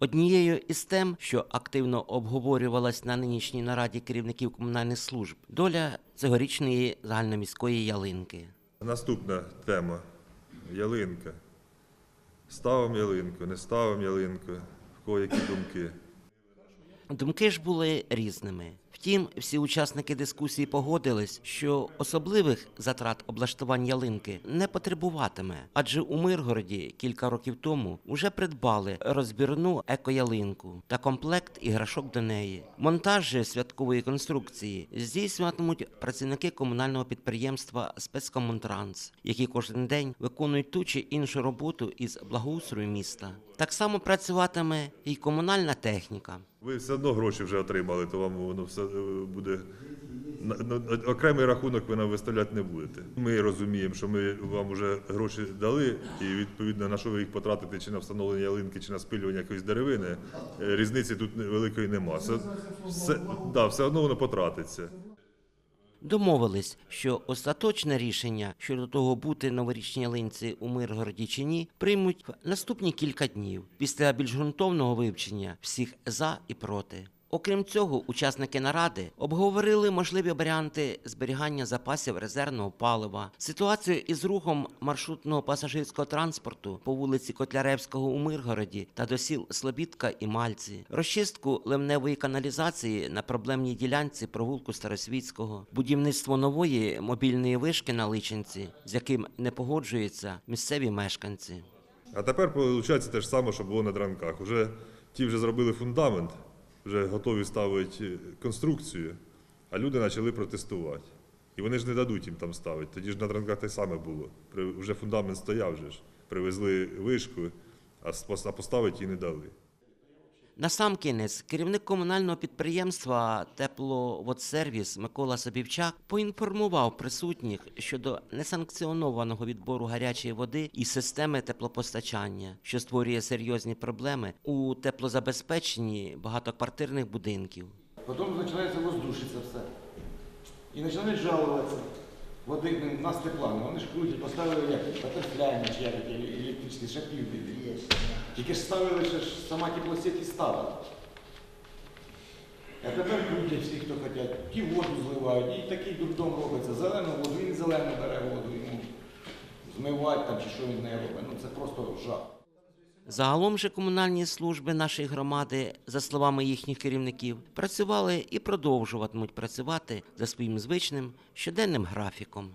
Однією із тем, що активно обговорювалась на нинішній нараді керівників комунальних служб, доля цьогорічної загальноміської ялинки. Наступна тема ялинка. Ставимо ялинку, не ставимо ялинку, в кого які думки. Думки ж були різними. Втім, всі учасники дискусії погодились, що особливих затрат облаштувань ялинки не потребуватиме, адже у Миргороді кілька років тому вже придбали розбірну екоялинку та комплект іграшок до неї. Монтаж же святкової конструкції здійснюватимуть працівники комунального підприємства Спецкомунтранс, які кожен день виконують ту чи іншу роботу із благоустрою міста. Так само працюватиме і комунальна техніка. Ви все одно гроші вже отримали, то вам воно все буде. на- на- Окремий рахунок ви нам виставляти не будете. Ми розуміємо, що ми вам вже гроші дали, і відповідно на що ви їх потратите, чи на встановлення ялинки, чи на спилювання якоїсь деревини. е, Різниці тут великої нема. Все, все, да, все одно воно потратиться. Домовились, що остаточне рішення щодо того, бути новорічній ялинці у Миргороді чи ні, приймуть в наступні кілька днів після більш ґрунтовного вивчення всіх за і проти. Окрім цього, учасники наради обговорили можливі варіанти зберігання запасів резервного палива, ситуацію із рухом маршрутного пасажирського транспорту по вулиці Котляревського у Миргороді та до сіл Слобідка і Мальці, розчистку ливневої каналізації на проблемній ділянці провулку Старосвітського, будівництво нової мобільної вишки на Личинці, з яким не погоджуються місцеві мешканці. А тепер виходить те ж саме, що було на дранках. Уже ті вже зробили фундамент, вже готові ставити конструкцію, а люди почали протестувати. І вони ж не дадуть їм там ставити. Тоді ж на дранках те саме було. Вже фундамент стояв вже ж. Привезли вишку, а поставити її не дали. Насамкінець керівник комунального підприємства Тепловодсервіс Микола Собівчак поінформував присутніх щодо несанкціонованого відбору гарячої води і системи теплопостачання, що створює серйозні проблеми у теплозабезпеченні багатоквартирних будинків. Потом начинается воздушиться все. І починають жалуватися. Води у нас тепла, ну вони ж крутять, поставили як батерфляйні чи як електричні шапів. Тільки ж ставили, ще ж сама теплосеть і ставила. А тепер крутять всі, хто хочуть, ті воду зливають, і такий дурдом робиться. Зелену воду, він зелену бере воду, йому змивати там чи що він не робить. Ну це просто жах. Загалом же комунальні служби нашої громади, за словами їхніх керівників, працювали і продовжуватимуть працювати за своїм звичним щоденним графіком.